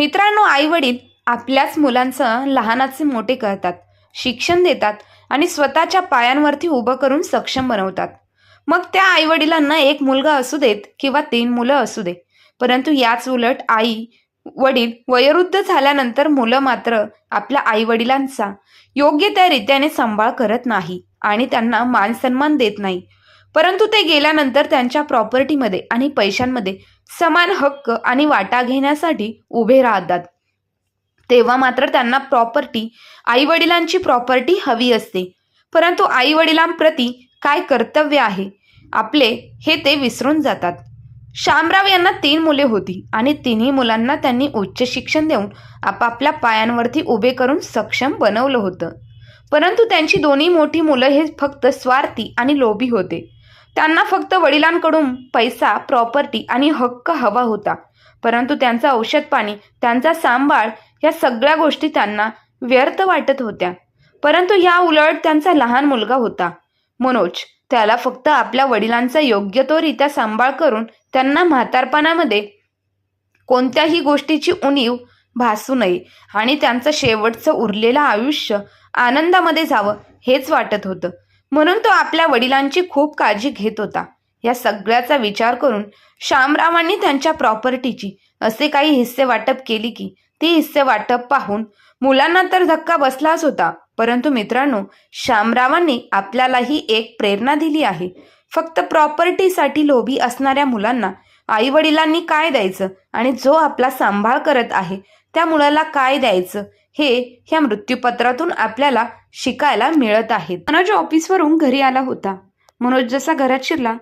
मित्रांनो आई वडील आपल्याच मुलांचं लहानाचे मोठे करतात शिक्षण देतात आणि स्वतःच्या पायांवरती उभं करून सक्षम बनवतात. मग त्या आईवडिलांना एक मुलगा असू देत किंवा तीन मुलं असू दे परंतु याच उलट आई वडील वयोवृद्ध झाल्यानंतर मुलं मात्र आपल्या आईवडिलांचा योग्य त्या रीत्याने सांभाळ करत नाही आणि त्यांना मान सन्मान देत नाही. परंतु ते गेल्यानंतर त्यांच्या प्रॉपर्टीमध्ये आणि पैशांमध्ये समान हक्क आणि वाटा घेण्यासाठी उभे राहतात. तेव्हा मात्र त्यांना प्रॉपर्टी आई वडिलांची प्रॉपर्टी हवी असते. परंतु आई वडिलांप्रती काय कर्तव्य आहे? आपले हे ते विसरून जातात. शामराव यांना तीन मुले होती आणि तिन्ही मुलांना त्यांनी उच्च शिक्षण देऊन आपापल्या पायांवरती उभे करून सक्षम बनवलं होतं. परंतु त्यांची दोन्ही मोठी मुलं हे फक्त स्वार्थी आणि लोभी होते. त्यांना फक्त वडिलांकडून पैसा प्रॉपर्टी आणि हक्क हवा होता. परंतु त्यांचं औषध पाणी त्यांचा सांभाळ या सगळ्या गोष्टी त्यांना व्यर्थ वाटत होत्या. परंतु या उलट त्यांचा लहान मुलगा होता. मनोज त्याला फक्त आपल्या वडिलांचा योग्य तो रित्या सांभाळ करून त्यांना म्हातारपणामध्ये कोणत्याही गोष्टीची उणीव भासू नये आणि त्यांचं शेवटचं उरलेलं आयुष्य आनंदामध्ये जावं हेच वाटत होतं. म्हणून तो आपल्या वडिलांची खूप काळजी घेत होता. या सगळ्याचा विचार करून श्यामरावांनी त्यांच्या प्रॉपर्टीची असे काही हिस्से वाटप केली की ती हिस्से वाटप पाहून मुलांना तर धक्का बसलाच होता. परंतु मित्रांनो श्यामरावांनी आपल्यालाही एक प्रेरणा दिली आहे. फक्त प्रॉपर्टीसाठी लोभी असणाऱ्या मुलांना आई वडिलांनी काय द्यायचं आणि जो आपला सांभाळ करत आहे त्या मुलाला काय द्यायचं? हे ह्या मृत्यूपत्रातून आपल्याला शिकायला मिळत आहेत. मनोज ऑफिसवरून घरी आला होता. मनोज जसा घरात शिरला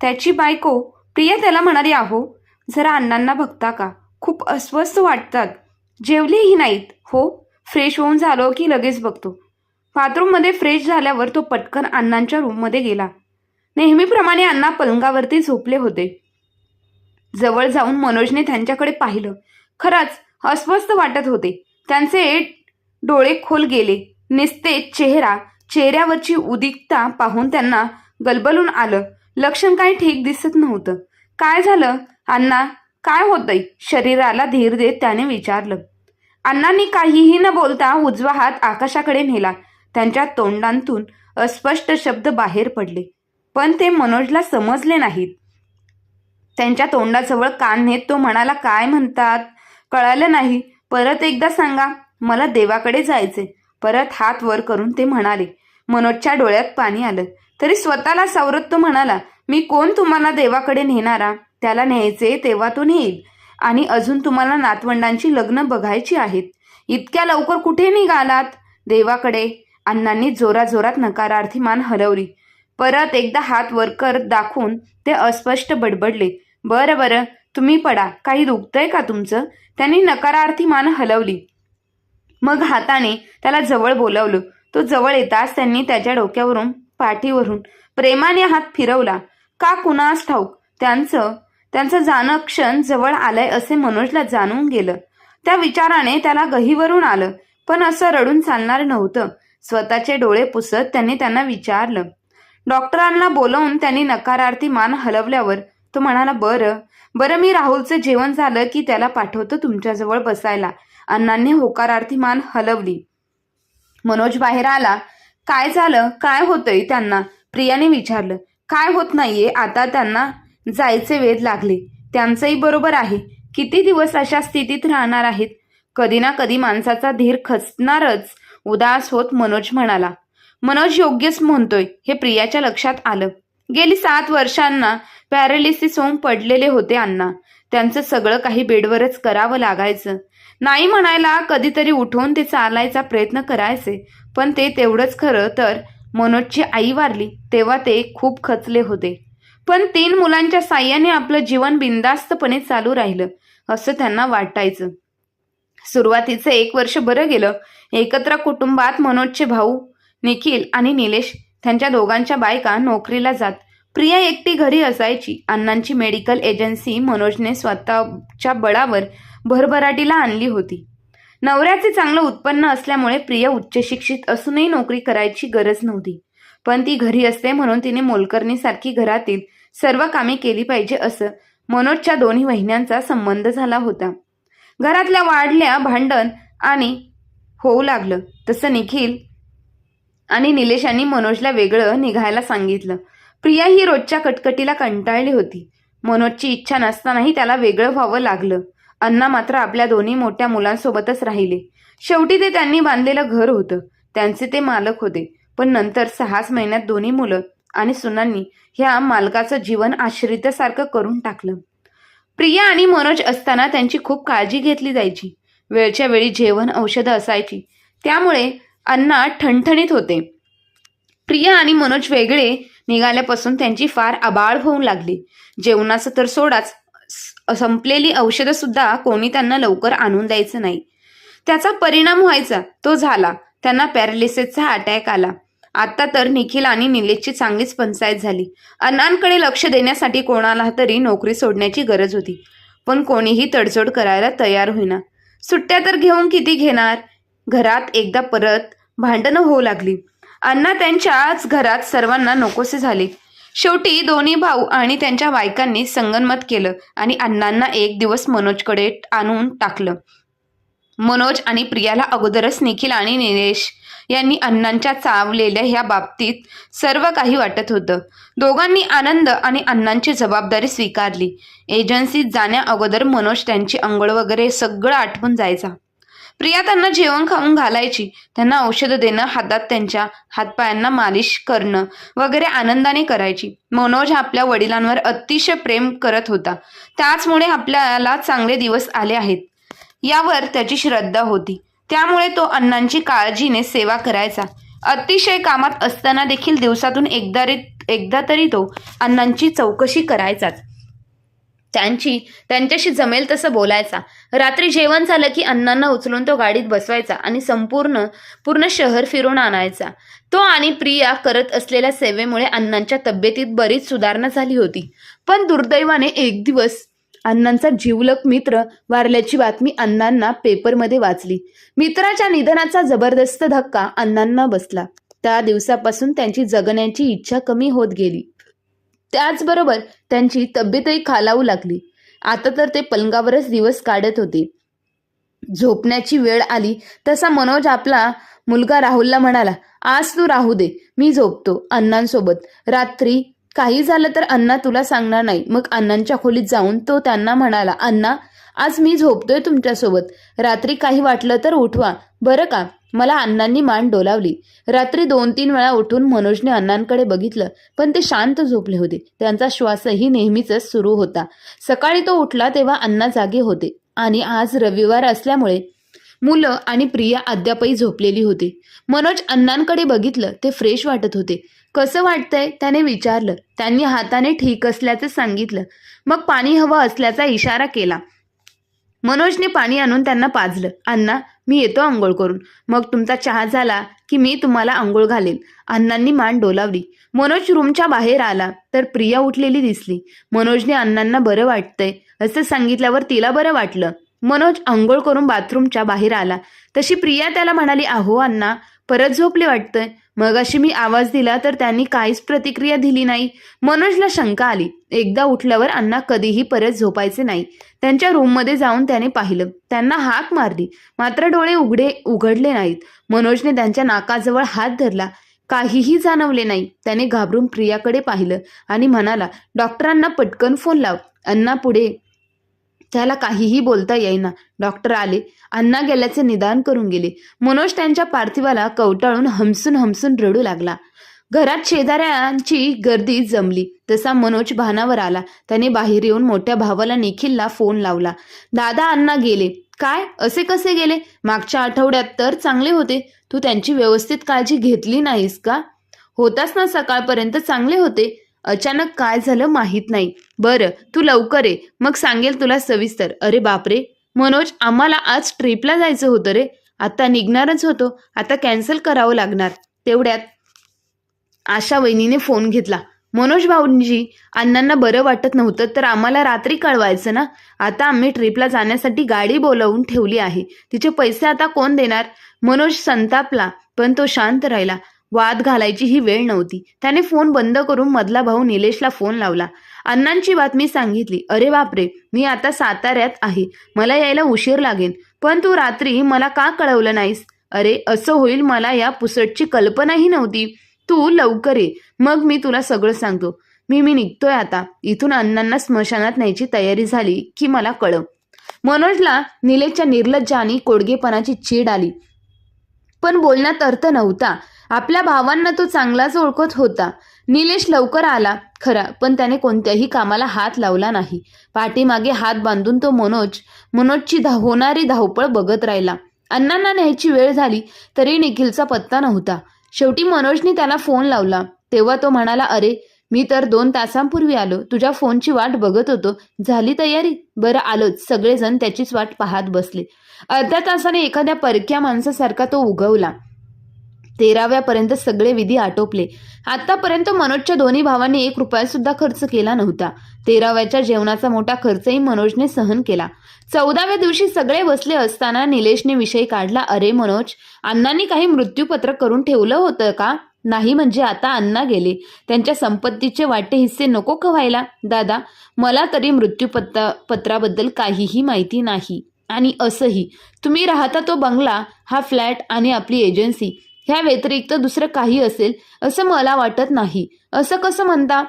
त्याची बायको प्रिया त्याला म्हणाली आहो जरा अण्णांना बघता का? खूप अस्वस्थ वाटतात. जेवलेही नाहीत. हो फ्रेश होऊन झालो की लगेच बघतो. बाथरूममध्ये फ्रेश झाल्यावर तो पटकन अण्णांच्या रूममध्ये गेला. नेहमीप्रमाणे अण्णा पलंगावरती झोपले होते. जवळ जाऊन मनोजने त्यांच्याकडे पाहिलं. खरंच अस्वस्थ वाटत होते. त्यांचे डोळे खोल गेले. निस्ते चेहरा. चेहऱ्यावरची उदिकता पाहून त्यांना गलबलून आलं. लक्षण काही ठीक दिसत नव्हतं. काय झालं? अण्णा काय होतंय? शरीराला धीर देत त्याने विचारलं. अण्णांनी काहीही न बोलता उजवा हात आकाशाकडे नेला. त्यांच्या तोंडांतून अस्पष्ट शब्द बाहेर पडले. पण ते मनोजला समजले नाहीत. त्यांच्या तोंडाजवळ कान नेत तो म्हणाला काय म्हणतात? कळालं नाही. परत एकदा सांगा मला देवाकडे जायचे. परत हात वर करून ते म्हणाले. मनोजच्या डोळ्यात पाणी आलं. तरी स्वतःला सावरत तो म्हणाला मी कोण तुम्हाला देवाकडे नेणारा? त्याला न्यायचे तेव्हा तो नेईल. आणि अजून तुम्हाला नातवंडांची लग्न बघायची आहेत. इतक्या लवकर कुठे निघालात? देवाकडे. अण्णांनी जोराजोरात नकारार्थी मान हलवली. परत एकदा हात वर कर दाखवून ते अस्पष्ट बडबडले. बरं बरं. तुम्ही पडा. काही दुखतंय का तुमचं? त्यांनी नकारार्थी मान हलवली. मग हाताने त्याला जवळ बोलवलं. तो जवळ येताच त्यांनी त्याच्या डोक्यावरून पाठीवरून प्रेमाने हात फिरवला. का कुणास ठाऊक? त्यांचं त्यांचं जाणं क्षण जवळ आलंय असे मनोजला जाणून गेलं. त्या विचाराने त्याला गहीवरून आलं. पण असं रडून चालणार नव्हतं. स्वतःचे डोळे पुसत त्यांनी त्यांना विचारलं. डॉक्टरांना बोलवून त्यांनी नकारार्थी मान हलवल्यावर तो म्हणाला बरं बरं मी राहुलचं जेवण झालं की त्याला पाठवतो तुमच्याजवळ बसायला. अण्णांनी होकारार्थी मान हलवली. मनोज बाहेर आला. काय झालं? काय होतंय त्यांना? प्रियाने विचारलं. काय होत नाहीये आता त्यांना जायचे वेध लागले. त्यांचंही बरोबर आहे. किती दिवस अशा स्थितीत राहणार आहेत? कधी ना कधी माणसाचा धीर खचणारच उदास होत मनोज म्हणाला. मनोज योग्यच म्हणतोय हे प्रियाच्या लक्षात आलं. गेली सात वर्षांना पॅरालिसिस होऊन पडलेले होते अण्णा. त्यांचं सगळं काही बेडवरच करावं लागायचं. नाही म्हणायला कधीतरी उठवून ते चालायचा प्रयत्न करायचे पण ते तेवढंच खरं तर मनोजची आई वारली तेव्हा ते खूप खचले होते. पण तीन मुलांच्या साह्याने आपलं जीवन बिंदास्तपणे चालू राहिलं असं त्यांना वाटायचं. सुरुवातीचं एक वर्ष बरं गेलं. एकत्र कुटुंबात मनोजचे भाऊ निखिल आणि निलेश त्यांच्या दोघांच्या बायका नोकरीला जात प्रिया एकटी घरी असायची. अण्णांची मेडिकल एजन्सी मनोजने स्वतःच्या बळावर भरभराटीला आणली होती. नवऱ्याचे चांगलं उत्पन्न असल्यामुळे प्रिया उच्च शिक्षित असूनही नोकरी करायची गरज नव्हती. पण ती घरी असते म्हणून तिने मोलकरणीसारखी घरातील सर्व कामे केली पाहिजे असं मनोजच्या दोन्ही वहिन्यांचा संबंध झाला होता. घरातल्या वाढल्या भांडण आणि होऊ लागलं तसं निखिल आणि निलेशांनी मनोजला वेगळं निघायला सांगितलं. प्रिया ही रोजच्या कटकटीला कंटाळली होती. मनोजची इच्छा नसतानाही त्याला वेगळं व्हावं लागलं. अण्णा मात्र आपल्या दोन्ही मोठ्या मुलांसोबतच राहिले. शेवटी ते त्यांनी बांधलेलं घर होतं. त्यांचे ते मालक होते. पण नंतर सहाच महिन्यात दोन्ही मुलं आणि सुनांनी ह्या मालकाचं जीवन आश्रितासारखं करून टाकलं. प्रिया आणि मनोज असताना त्यांची खूप काळजी घेतली जायची. वेळच्या वेळी जेवण औषधं असायची. त्यामुळे अण्णा ठणठणीत होते. प्रिया आणि मनोज वेगळे निघाल्यापासून त्यांची फार आबाळ होऊ लागली. जेवणाचं तर सोडाच संपलेली औषधं सुद्धा कोणी त्यांना लवकर आणून द्यायचं नाही. त्याचा परिणाम व्हायचा तो झाला. त्यांना पॅरालिसिसचा अटॅक आला. आता तर निखिल आणि निलेशची चांगलीच पंचायत झाली. अण्णांकडे लक्ष देण्यासाठी कोणाला तरी नोकरी सोडण्याची गरज होती. पण कोणीही तडजोड करायला तयार होईना. सुट्ट्या तर घेऊन किती घेणार? घरात एकदा परत भांडणं होऊ लागली. अण्णा त्यांच्याच घरात सर्वांना नकोसे झाले. शेवटी दोन्ही भाऊ आणि त्यांच्या बायकांनी संगनमत केलं आणि अण्णांना एक दिवस मनोजकडे आणून टाकलं. मनोज आणि प्रियाला अगोदरच निखिल आणि निलेश यांनी अण्णांच्या चावलेल्या ह्या बाबतीत सर्व काही वाटत होतं. दोघांनी आनंद आणि अण्णांची जबाबदारी स्वीकारली. एजन्सीत जाण्या अगोदर मनोज त्यांची अंघोळ वगैरे सगळं आठवून जायचा. प्रिया त्यांना जेवण खाऊन घालायची. त्यांना औषधं देणं हातात त्यांच्या हातपायांना मालिश करणं वगैरे आनंदाने करायची. मनोज आपल्या वडिलांवर अतिशय प्रेम करत होता. त्याचमुळे आपल्याला चांगले दिवस आले आहेत. यावर त्याची श्रद्धा होती. त्यामुळे तो अण्णांची काळजीने सेवा करायचा. अतिशय कामात असताना देखील दिवसातून एकदा एकदा तरी तो अण्णांची चौकशी करायचाच. त्यांची त्यांच्याशी जमेल तसं बोलायचा. रात्री जेवण झालं की अण्णांना उचलून तो गाडीत बसवायचा आणि संपूर्ण पूर्ण शहर फिरून आणायचा. तो आणि प्रिया करत असलेल्या सेवेमुळे अण्णांच्या तब्येतीत बरीच सुधारणा झाली होती. पण दुर्दैवाने एक दिवस अण्णांचा जीवलक मित्र वारल्याची बातमी अण्णांना पेपरमध्ये वाचली. मित्राच्या निधनाचा जबरदस्त धक्का अण्णांना बसला. त्या दिवसापासून त्यांची जगण्याची इच्छा कमी होत गेली. त्याचबरोबर त्यांची तब्येतही खालावू लागली. आता तर ते पलंगावरच दिवस काढत होते. झोपण्याची वेळ आली तसा मनोज आपला मुलगा राहुलला म्हणाला आज तू राहू दे मी झोपतो अण्णांसोबत. रात्री काही झालं तर अण्णा तुला सांगणार नाही. मग अण्णांच्या खोलीत जाऊन तो त्यांना म्हणाला अण्णा आज मी झोपतोय तुमच्यासोबत. रात्री काही वाटलं तर उठवा. बरं का? मला अण्णांनी मान डोलावली. रात्री दोन तीन वेळा उठून मनोजने अण्णांकडे बघितलं पण ते शांत झोपले होते. त्यांचा श्वासही नेहमीच सुरू होता. सकाळी तो उठला तेव्हा अण्णा जागे होते. आणि आज रविवार असल्यामुळे मुलं आणि प्रिया अद्यापही झोपलेली होती. मनोज अण्णांकडे बघितलं ते फ्रेश वाटत होते. कसं वाटतंय? त्याने विचारलं. त्यांनी हाताने ठीक असल्याचं सांगितलं. मग पाणी हवं असल्याचा इशारा केला. मनोजने पाणी आणून त्यांना पाजलं. अण्णा मी येतो आंघोळ करून. मग तुमचा चहा झाला की मी तुम्हाला आंघोळ घालेन. अण्णांनी मान डोलावली. मनोज रूमच्या बाहेर आला तर प्रिया उठलेली दिसली. मनोजने अण्णांना बरं वाटतंय. असं सांगितल्यावर तिला बरं वाटलं. मनोज आंघोळ करून बाथरूमच्या बाहेर आला. तशी प्रिया त्याला म्हणाली अहो अण्णा परत झोपले वाटतंय. मग अशी मी आवाज दिला तर त्यांनी काहीच प्रतिक्रिया दिली नाही. मनोजला शंका आली. एकदा उठल्यावर अण्णा कधीही परत झोपायचे नाही. त्यांच्या रूममध्ये जाऊन त्याने पाहिलं. त्यांना हाक मारली. मात्र डोळे उघडे उघडले नाहीत. मनोजने त्यांच्या नाकाजवळ हात धरला. काहीही जाणवले नाही. त्याने घाबरून प्रियाकडे पाहिलं आणि म्हणाला डॉक्टरांना पटकन फोन लाव. अण्णा पुढे त्याला काहीही बोलता येईना. डॉक्टर आले. अण्णा गेल्याचे निदान करून गेले. मनोज त्यांच्या पार्थिवाला कवटाळून हमसून हमसून रडू लागला. घरात शेजाऱ्यांची गर्दी जमली. तसा मनोज भानावर आला. त्याने बाहेर येऊन मोठ्या भावाला निखिलला फोन लावला. दादा अण्णा गेले. काय? असे कसे गेले? मागच्या आठवड्यात तर चांगले होते. तू त्यांची व्यवस्थित काळजी घेतली नाहीस का? होतास ना सकाळपर्यंत चांगले होते. अचानक काय झालं माहीत नाही. बरं तू लवकर ये. मग सांगेल तुला सविस्तर. अरे बापरे! मनोज आम्हाला आज ट्रिपला जायचं होतं रे. आता निघणारच होतो. आता कॅन्सल करावं लागणार. तेवढ्यात आशा वहिनीने फोन घेतला. मनोज भाऊंजी अण्णांना बरं वाटत नव्हतं तर आम्हाला रात्री कळवायचं ना? आता आम्ही ट्रिपला जाण्यासाठी गाडी बोलवून ठेवली आहे. तिचे पैसे आता कोण देणार? मनोज संतापला पण तो शांत राहिला. वाद घालायची ही वेळ नव्हती. त्याने फोन बंद करून मधला भाऊ निलेशला फोन लावला. अण्णांची बातमी सांगितली अरे बापरे मी आता साताऱ्यात आहे. मला यायला उशीर लागेल. पण तू रात्री मला का कळवलं नाहीस? अरे असं होईल मला या पुसटची कल्पनाही नव्हती. तू लवकर ये. मग मी तुला सगळं सांगतो. मी मी निघतोय आता. इथून अण्णांना स्मशानात न्यायची तयारी झाली की मला कळव. मनोजला निलेशच्या निर्लज्ज आणि कोडगेपणाची चीड आली. पण बोलण्यात अर्थ नव्हता. आपल्या भावांना तो चांगलाच ओळखत होता. निलेश लवकर आला. खरा पण त्याने कोणत्याही कामाला हात लावला नाही. पाठीमागे हात बांधून तो मनोज मनोजची धा होणारी धावपळ बघत राहिला. अण्णांना न्यायची वेळ झाली तरी निखिलचा पत्ता नव्हता. शेवटी मनोजने त्याला फोन लावला. तेव्हा तो म्हणाला अरे मी तर दोन तासांपूर्वी आलो. तुझ्या फोनची वाट बघत होतो. झाली तयारी? बरं आलोच. सगळेजण त्याचीच वाट पाहत बसले. अर्ध्या तासाने एखाद्या परक्या माणसासारखा तो उगवला. तेराव्यापर्यंत सगळे विधी आटोपले. आतापर्यंत मनोजच्या दोन्ही भावांनी एक रुपया सुद्धा खर्च केला नव्हता. तेराव्याच्या जेवणाचा मोठा खर्चही मनोजने सहन केला. चौदाव्या दिवशी सगळे बसले असताना निलेशने विषय काढला अरे मनोज अण्णांनी काही मृत्यूपत्र करून ठेवलं होतं का? नाही म्हणजे आता अण्णा गेले. त्यांच्या संपत्तीचे वाटे हिस्से नको का व्हायला? दादा मला तरी मृत्यूपत्र पत्राबद्दल काहीही माहिती नाही. आणि असंही. तुम्ही राहता तो बंगला हा फ्लॅट आणि आपली एजन्सी. ह्या व्यतिरिक्त दुसरं काही असेल असं मला वाटत नाही. असं कसं म्हणता?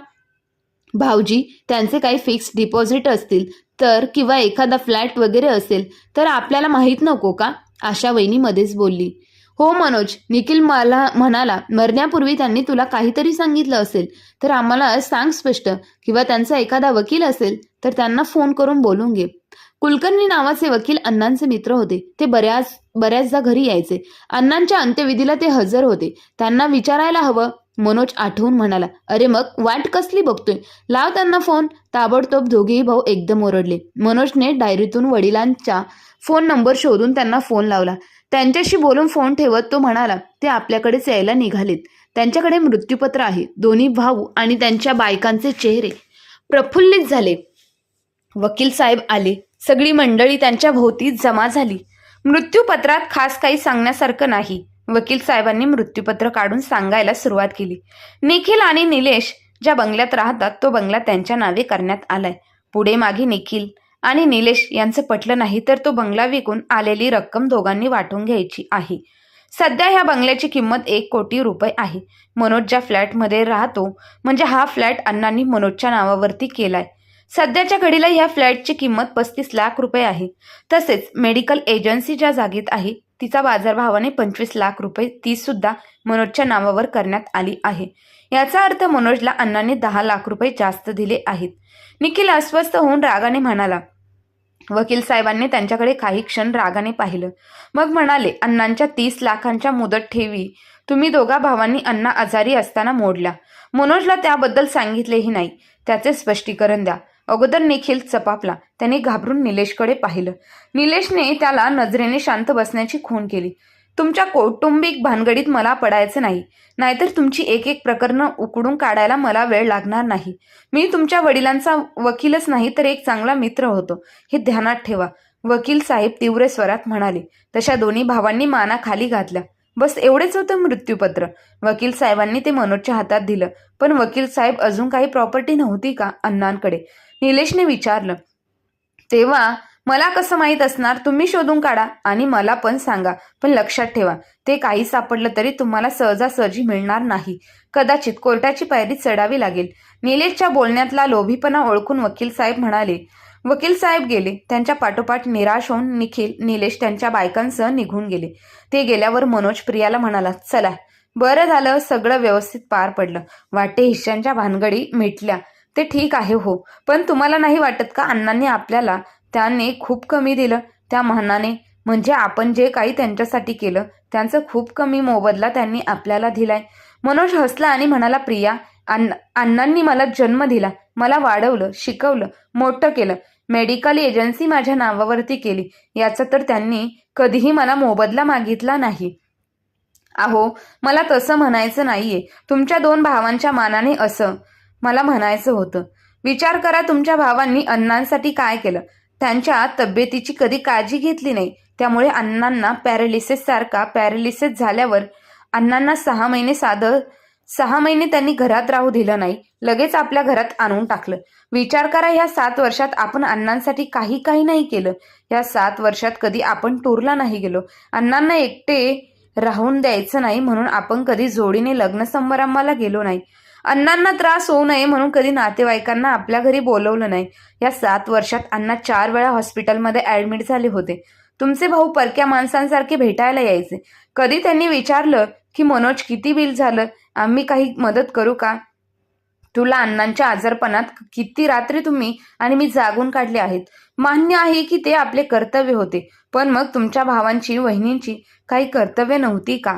भाऊजी त्यांचे काही फिक्स डिपॉझिट असतील तर किंवा एखादा फ्लॅट वगैरे असेल तर आपल्याला माहीत नको का? आशा वहिनी मध्येच बोलली. हो मनोज निखिल मला म्हणाला मरण्यापूर्वी त्यांनी तुला काहीतरी सांगितलं असेल तर आम्हाला सांग स्पष्ट. किंवा त्यांचा एखादा वकील असेल तर त्यांना फोन करून बोलून घे. कुलकर्णी नावाचे वकील अण्णांचे मित्र होते. ते बऱ्याच बऱ्याचदा घरी यायचे. अण्णांच्या अंत्यविधीला ते हजर होते. त्यांना विचारायला हवं. मनोज आठवून म्हणाला अरे मग वाट कसली बघतोय? लाव त्यांना फोन ताबडतोब दोघेही भाऊ एकदम ओरडले. मनोजने डायरीतून वडिलांचा फोन नंबर शोधून त्यांना फोन लावला. त्यांच्याशी बोलून फोन ठेवत तो म्हणाला ते आपल्याकडेच यायला निघालेत. त्यांच्याकडे मृत्यूपत्र आहे. दोन्ही भाऊ आणि त्यांच्या बायकांचे चेहरे. प्रफुल्लित झाले. वकील साहेब आले. सगळी मंडळी त्यांच्या भोवती जमा झाली. मृत्यूपत्रात खास काही सांगण्यासारखं नाही. वकील साहेबांनी मृत्यूपत्र काढून सांगायला सुरुवात केली. निखिल आणि निलेश ज्या बंगल्यात राहतात तो बंगला त्यांच्या नावे करण्यात आलाय. पुढे मागे निखिल आणि निलेश यांचं पटलं नाही तर तो बंगला विकून आलेली रक्कम दोघांनी वाटून घ्यायची आहे. सध्या ह्या बंगल्याची किंमत एक कोटी रुपये आहे. मनोज ज्या फ्लॅटमध्ये राहतो म्हणजे हा फ्लॅट अण्णांनी मनोजच्या नावावरती केलाय. सध्याच्या घडीला ह्या फ्लॅटची किंमत पस्तीस लाख रुपये आहे. तसेच मेडिकल एजन्सी ज्या जागेत आहे तिचा बाजारभावाने पंचवीस लाख रुपये ती सुद्धा मनोजच्या नावावर करण्यात आली आहे. याचा अर्थ मनोजला अण्णांनी दहा लाख रुपये जास्त दिले आहेत. निखिल अस्वस्थ होऊन रागाने म्हणाला वकील साहेबांनी त्यांच्याकडे काही क्षण रागाने पाहिलं. मग म्हणाले अण्णांच्या तीस लाखांच्या मुदत ठेवी. तुम्ही दोघा भावांनी अण्णा आजारी असताना मोडल्या मनोजला त्याबद्दल सांगितलेही नाही. त्याचे स्पष्टीकरण द्या. अगोदर निखिल चपापला. त्याने घाबरून निलेशकडे पाहिलं. निलेशने त्याला नजरेने शांत बसण्याची खूण केली. तुमच्या कौटुंबिक भानगडीत मला पडायचं नाही. नाहीतर तुमची एक एक प्रकरणं उकडून काढायला मला वेळ लागणार नाही. मी तुमच्या वडिलांचा वकीलच नाही तर एक चांगला मित्र होतो. हे ध्यानात ठेवा. वकील साहेब तीव्र स्वरात म्हणाले. तशा दोन्ही भावांनी माना खाली घातल्या. बस एवढेच होतं मृत्यूपत्र. वकील साहेबांनी ते मनोजच्या हातात दिलं. पण वकील साहेब अजून काही प्रॉपर्टी नव्हती का अण्णांकडे? निलेशने विचारलं तेव्हा मला कसं माहीत असणार? तुम्ही शोधून काढा आणि मला पण सांगा. पण लक्षात ठेवा ते काही सापडलं तरी तुम्हाला सहजासहजी मिळणार नाही. कदाचित कोर्टाची पायरी चढावी लागेल. निलेशच्या बोलण्यातला लोभीपणा ओळखून वकील साहेब म्हणाले वकील साहेब गेले. त्यांच्या पाठोपाठ निराश होऊन निखिल निलेश त्यांच्या बायकांसह निघून गेले. ते गेल्यावर मनोज प्रियाला म्हणाला चला. बरं झालं सगळं व्यवस्थित पार पडलं. वाटे हिश्यांच्या भानगडी मिटल्या. ते ठीक आहे हो. पण तुम्हाला नाही वाटत का अण्णांनी आपल्याला त्याने खूप कमी दिलं? त्या मानाने म्हणजे आपण जे काही त्यांच्यासाठी केलं त्यांचं खूप कमी मोबदला त्यांनी आपल्याला दिलाय. मनोज हसला आणि म्हणाला प्रिया अण्णा अण्णांनी मला जन्म दिला. मला वाढवलं शिकवलं मोठं केलं. मेडिकल एजन्सी माझ्या नावावरती केली. याचा तर त्यांनी कधीही मला मोबदला मागितला नाही. अहो मला तसं म्हणायचं नाहीये. तुमच्या दोन भावांच्या मानाने असं. मला म्हणायचं होतं. विचार करा तुमच्या भावांनी अण्णांसाठी काय केलं. त्यांच्या तब्येतीची कधी काळजी घेतली नाही. त्यामुळे अण्णांना पॅरालिसिस सारखा पॅरालिसिस झाल्यावर अण्णांना सहा महिने साधं सहा महिने त्यांनी घरात राहू दिलं नाही. लगेच आपल्या घरात आणून टाकलं. विचार करा ह्या सात वर्षात आपण अण्णांसाठी काही काही नाही केलं. या सात वर्षात कधी आपण टूरला नाही गेलो. अण्णांना एकटे राहून द्यायचं नाही म्हणून आपण कधी जोडीने लग्न समारंभाला गेलो नाही. अण्णांना त्रास होऊ नये म्हणून कधी नातेवाईकांना आपल्या घरी बोलवलं नाही. या सात वर्षात अण्णा चार वेळा हॉस्पिटलमध्ये ॲडमिट झाले होते. तुमचे भाऊ परक्या माणसांसारखे भेटायला यायचे. कधी त्यांनी विचारलं की मनोज किती बिल झालं? आम्ही काही मदत करू का? तुला अण्णांच्या आजारपणात किती रात्री तुम्ही आणि मी जागून काढले आहेत. मान्य आहे की ते आपले कर्तव्य होते पण मग तुमच्या भावांची वहिनींची काही कर्तव्य नव्हती का?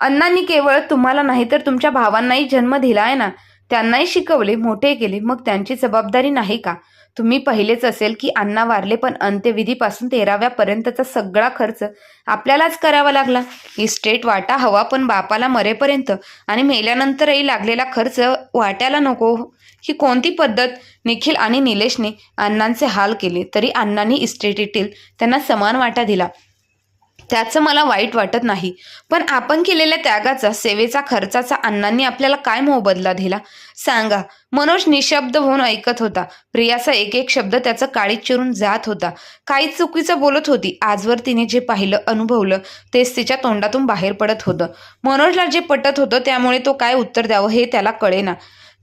अण्णांनी केवळ तुम्हाला नाही तर तुमच्या भावांनाही जन्म दिला आहे ना? त्यांनाही शिकवले मोठे केले. मग त्यांची जबाबदारी नाही का? तुम्ही पहिलेच असेल की अण्णा वारले पण अंत्यविधीपासून तेराव्यापर्यंतचा सगळा खर्च आपल्यालाच करावा लागला. इस्टेट वाटा हवा पण बापाला मरेपर्यंत आणि मेल्यानंतरही लागलेला खर्च वाट्याला नको. ही कोणती पद्धत? निखिल आणि निलेशने अण्णांचे हाल केले. तरी अण्णांनी इस्टेटीतील त्यांना समान वाटा दिला. त्याचं मला वाईट वाटत नाही. पण आपण केलेल्या त्यागाचा सेवेचा खर्चाचा अण्णांनी आपल्याला काय मोबदला दिला? सांगा. मनोज निशब्द होऊन ऐकत होता. प्रियाचा एक एक शब्द त्याचं काळीत चिरून जात होता. काही चुकीचं बोलत होती. आजवर तिने जे पाहिलं अनुभवलं तेच तिच्या तोंडातून बाहेर पडत होतं. मनोजला जे पटत होतं त्यामुळे तो काय उत्तर द्यावं हे त्याला कळेना.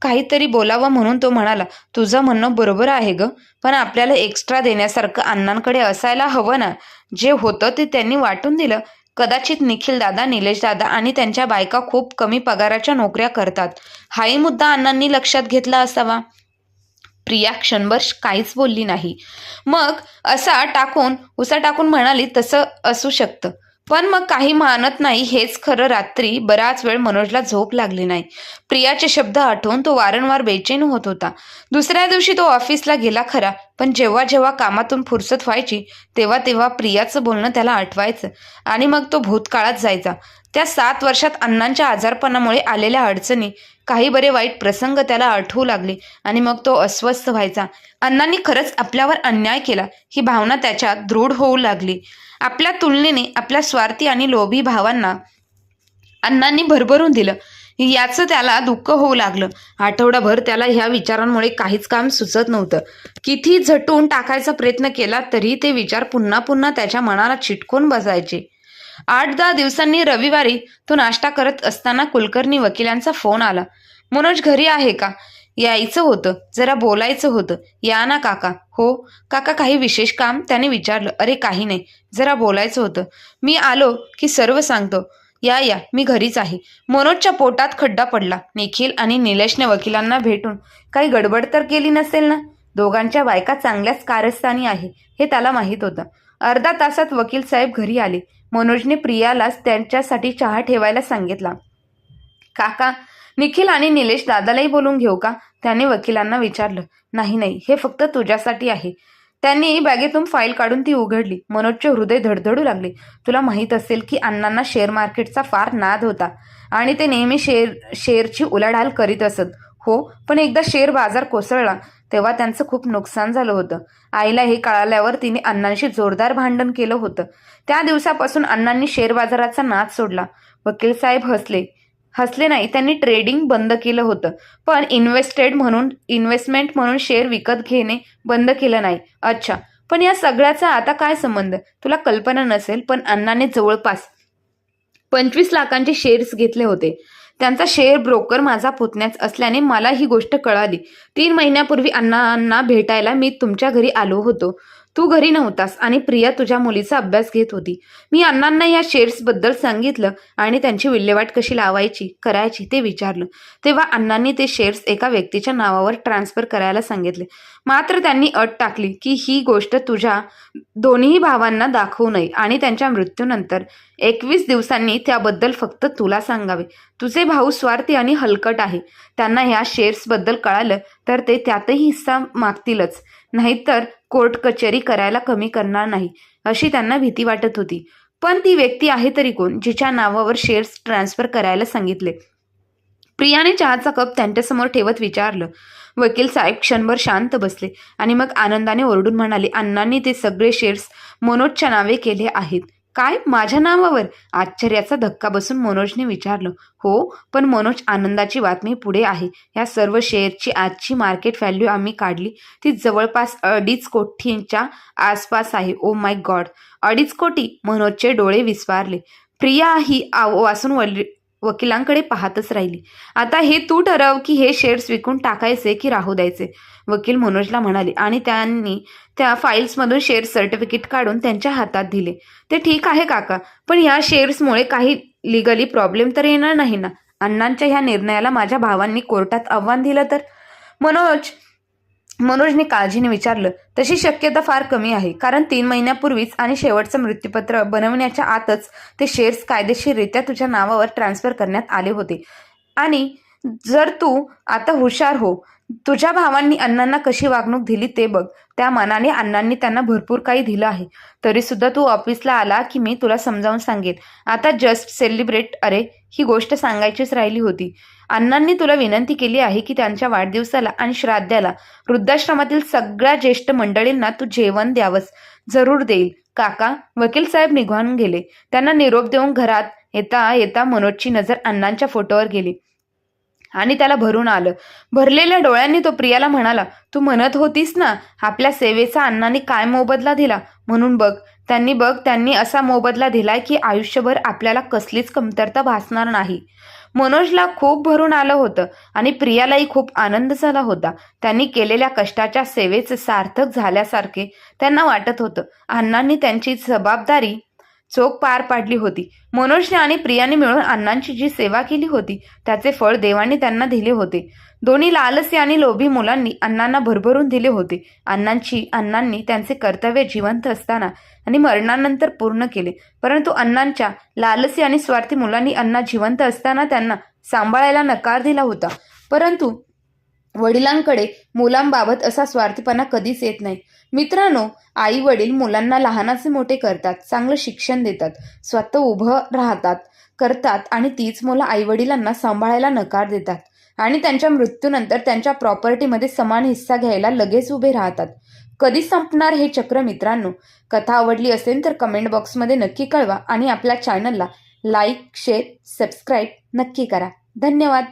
काहीतरी बोलावं म्हणून तो म्हणाला तुझं म्हणणं बरोबर आहे ग पण आपल्याला एक्स्ट्रा देण्यासारखं अण्णांकडे असायला हवं ना. जे होतं ते त्यांनी वाटून दिलं. कदाचित निखिल दादा निलेश दादा आणि त्यांच्या बायका खूप कमी पगाराच्या नोकऱ्या करतात. हाही मुद्दा अण्णांनी लक्षात घेतला असावा. प्रिया क्षणभर काहीच बोलली नाही. मग असा टाकून उसा टाकून म्हणाली तसं असू शकतं. पण मग काही मानत नाही हेच खरं रात्री बराच वेळ मनोजला झोप लागली नाही. प्रियाचे शब्द आठवून तो वारंवार बेचैन होत होता. दुसऱ्या दिवशी तो ऑफिसला गेला खरा पण जेव्हा जेव्हा कामातून फुरसत व्हायची तेव्हा तेव्हा प्रियाचं बोलणं त्याला आठवायचं आणि मग तो भूतकाळात जायचा. त्या सात वर्षात अण्णांच्या आजारपणामुळे आलेल्या अडचणी काही बरे वाईट प्रसंग त्याला आठवू लागले आणि मग तो अस्वस्थ व्हायचा. अण्णांनी खरंच आपल्यावर अन्याय केला. ही भावना त्याच्यात दृढ होऊ लागली. आपल्या तुलनेने आपल्या स्वार्थी आणि लोभी भावांना अण्णांनी भरभरून दिलं. याचं त्याला दुःख होऊ लागलं. आठवडाभर त्याला ह्या विचारांमुळे काहीच काम सुचत नव्हतं. किती झटून टाकायचा प्रयत्न केला तरी ते विचार पुन्हा पुन्हा त्याच्या मनाला चिटकून बसायचे. आठ दहा दिवसांनी रविवारी तो नाश्ता करत असताना कुलकर्णी वकिलांचा फोन आला. मनोज घरी आहे का? यायचं होतं. जरा बोलायचं होतं. या ना काका. हो. काका काही विशेष काम त्याने विचारलं. अरे काही नाही. जरा बोलायचं होतं. मी आलो की सर्व सांगतो. या या. मी घरीच आहे. मनोजच्या पोटात खड्डा पडला. निखिल आणि निलेशने वकिलांना भेटून काही गडबड तर केली नसेल ना? दोघांच्या बायका चांगल्याच कारस्थानी आहे हे त्याला माहीत होतं. अर्धा तासात वकील साहेब घरी आले. मनोजने प्रियालाच त्यांच्यासाठी चहा ठेवायला सांगितला. काका निखिल आणि निलेश दादालाही बोलून घेऊ का? त्याने वकिलांना विचारलं नाही नाही हे फक्त तुझ्यासाठी आहे. त्यांनी बॅगेतून फाईल काढून ती उघडली. मनोजचे हृदय धडधडू लागले. तुला माहीत असेल की अण्णांना शेअर मार्केटचा फार नाद होता आणि ते नेहमी शेअर शेअरची उलाढाल करीत असत. हो पण एकदा शेअर बाजार कोसळला तेव्हा त्यांचं खूप नुकसान झालं होतं. आईला हे कळाल्यावर तिने अण्णांशी जोरदार भांडण केलं होतं. त्या दिवसापासून अण्णांनी शेअर बाजाराचा नाद सोडला. वकील साहेब हसले. हसले नाही त्यांनी ट्रेडिंग बंद केलं होतं. पण इन्व्हेस्टेड म्हणून इन्व्हेस्टमेंट म्हणून शेअर विकत घेणे बंद केलं नाही. अच्छा पण या सगळ्याचा आता काय संबंध? तुला कल्पना नसेल पण अण्णाने जवळपास पंचवीस लाखांचे शेअर्स घेतले होते. त्यांचा शेअर ब्रोकर माझा पुतण्याच असल्याने मला ही गोष्ट कळाली. तीन महिन्यापूर्वी अण्णांना भेटायला मी तुमच्या घरी आलो होतो. तू घरी नव्हतास आणि प्रिया तुझ्या मुलीचा अभ्यास घेत होती. मी अण्णांना या शेड्सबद्दल सांगितलं आणि त्यांची विल्हेवाट कशी लावायची करायची ते विचारलं. तेव्हा अण्णांनी ते शेअर्स एका व्यक्तीच्या नावावर ट्रान्सफर करायला सांगितले. मात्र त्यांनी अट टाकली की ही गोष्ट तुझ्या दोन्ही भावांना दाखवू नये आणि त्यांच्या मृत्यूनंतर. एकवीस दिवसांनी त्याबद्दल फक्त तुला सांगावे. तुझे भाऊ स्वार्थी आणि हलकट आहे. त्यांना ह्या शेअर्सबद्दल कळालं तर ते त्यातही हिस्सा मागतीलच. नाहीतर कोर्ट कचेरी करायला कमी करणार नाही अशी त्यांना भीती वाटत होती. पण ती व्यक्ती आहे तरी कोण जिच्या नावावर शेअर्स ट्रान्सफर करायला सांगितले. प्रियाने चहाचा कप त्यांच्यासमोर ठेवत विचारलं. वकील साहेब क्षणभर शांत बसले आणि मग आनंदाने ओरडून म्हणाले अण्णांनी ते सगळे शेअर्स मनोजच्या नावे केले आहेत. काय? माझ्या नावावर? आश्चर्याचा धक्का बसून मनोजने विचारलं. हो पण मनोज आनंदाची बातमी पुढे आहे. या सर्व शेअरची आजची मार्केट व्हॅल्यू आम्ही काढली. ती जवळपास अडीच कोटींच्या आसपास आहे. ओ माय गॉड अडीच कोटी? मनोजचे डोळे विस्वारले. प्रिया ही आव वासून वल वकिलांकडे पाहतच राहिली. आता हे तू ठरव की हे शेअर्स विकून टाकायचे की राहू द्यायचे? वकील मनोजला म्हणाले. आणि त्यांनी त्या फाईल्समधून शेअर सर्टिफिकेट काढून त्यांच्या हातात दिले. ते ठीक आहे काका पण या शेअर्समुळे काही लिगली प्रॉब्लेम तर येणार नाही ना? अण्णांच्या ह्या निर्णयाला माझ्या भावांनी कोर्टात आव्हान दिलं तर? मनोज मनोजने काळजीने विचारलं तशी शक्यता फार कमी आहे कारण तीन महिन्यापूर्वीच आणि शेवटचं मृत्यूपत्र बनवण्याच्या आतच ते शेअर्स कायदेशीररित्या तुझ्या नावावर ट्रान्सफर करण्यात आले होते. आणि जर तू आता हुशार हो तुझ्या भावांनी अण्णांना कशी वागणूक दिली ते बघ त्या मनाने अण्णांनी त्यांना भरपूर काही दिलं आहे. तरी सुद्धा तू ऑफिसला आला की मी तुला समजावून सांगेन. आता जस्ट सेलिब्रेट अरे ही गोष्ट सांगायचीच राहिली होती. अण्णांनी तुला विनंती केली आहे की त्यांच्या वाढदिवसाला आणि श्राद्धाला वृद्धाश्रमातील सगळ्या ज्येष्ठ मंडळींना तू जेवण द्यावंस. जरूर देईल. काका वकील साहेब निघून गेले. त्यांना निरोप देऊन घरात येता येता मनोजची नजर अण्णांच्या फोटोवर गेली. आणि त्याला भरून आलं. भरलेल्या डोळ्यांनी तो प्रियाला म्हणाला तू म्हणत होतीस ना आपल्या सेवेचा अण्णांनी काय मोबदला दिला? म्हणून बघ. त्यांनी बघ त्यांनी असा मोबदला दिलाय की आयुष्यभर आपल्याला कसलीच कमतरता भासणार नाही. मनोजला खूप भरून आलं होतं आणि प्रियालाही खूप आनंद झाला होता. त्यांनी केलेल्या कष्टाच्या सेवेचं सार्थक झाल्यासारखे त्यांना वाटत होतं. अण्णांनी त्यांची जबाबदारी चोख पार पाडली होती. मनोजने आणि प्रियाने मिळून अण्णांची जी सेवा केली होती त्याचे फळ देवाने त्यांना दिले होते. दोन्ही लालसी आणि लोभी मुलांनी अण्णांना भरभरून दिले होते. अण्णांची अण्णांनी त्यांचे कर्तव्य जिवंत असताना आणि मरणानंतर पूर्ण केले. परंतु अण्णांच्या लालसी आणि स्वार्थी मुलांनी अण्णा जिवंत असताना त्यांना सांभाळायला नकार दिला होता. परंतु वडिलांकडे मुलांबाबत असा स्वार्थीपणा कधीच येत नाही. मित्रांनो आई वडील मुलांना लहानाचे मोठे करतात चांगलं शिक्षण देतात स्वतः उभं राहतात करतात आणि तीच मुलं आई वडिलांना सांभाळायला नकार देतात. आणि त्यांच्या मृत्यूनंतर त्यांच्या प्रॉपर्टीमध्ये समान हिस्सा घ्यायला लगेच उभे राहतात. कधी संपणार हे चक्र मित्रांनो? कथा आवडली असेल तर कमेंट बॉक्समध्ये नक्की कळवा आणि आपल्या चॅनलला लाईक शेअर सबस्क्राईब नक्की करा. धन्यवाद.